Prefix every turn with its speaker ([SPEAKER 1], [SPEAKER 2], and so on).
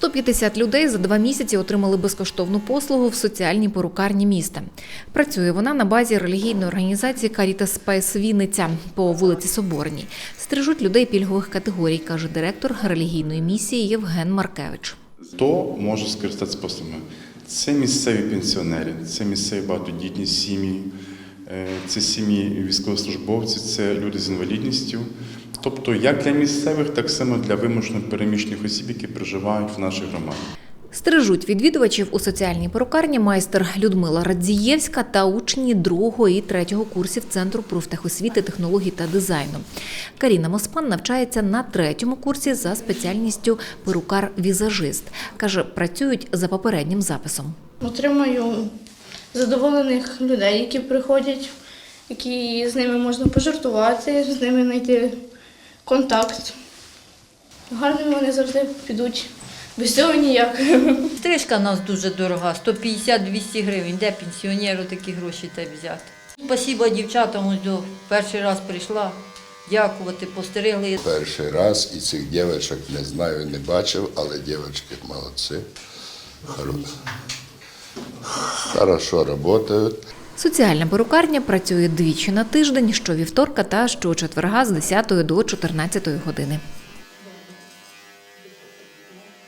[SPEAKER 1] 150 людей за два місяці отримали безкоштовну послугу в соціальній порукарні міста. Працює вона на базі релігійної організації Caritas Space Вінниця по вулиці Соборній. Стрижуть людей пільгових категорій, каже директор релігійної місії Євген Маркевич.
[SPEAKER 2] Хто може скористатися послугами? Це місцеві пенсіонери, це місцеві багатодітні сім'ї, це сім'ї військовослужбовців, це люди з інвалідністю. Тобто як для місцевих, так само для вимушено переміщених осіб, які проживають в нашій громаді.
[SPEAKER 1] Стрижуть відвідувачів у соціальній порукарні майстер Людмила Радзієвська та учні другого і третього курсів Центру профтехосвіти, технологій та дизайну. Каріна Моспан навчається на третьому курсі за спеціальністю перукар-візажист. Каже, працюють за попереднім записом.
[SPEAKER 3] Отримаю задоволених людей, які приходять, які з ними можна пожартувати, з ними знайти контакт. Гарними вони завжди підуть. Без цього ніяк.
[SPEAKER 4] Стрижка в нас дуже дорога, 150-200 гривень. Де пенсіонеру такі гроші та взяти? Спасибо дівчатам, ось до перший раз прийшла. Дякувати, постригли.
[SPEAKER 5] Перший раз і цих дівчаток не знаю, не бачив, але дівчатки молодці. Хоро- Хорошо працюють.
[SPEAKER 1] Соціальна перукарня працює двічі на тиждень, щовівторка та щочетверга з 10 до 14 години.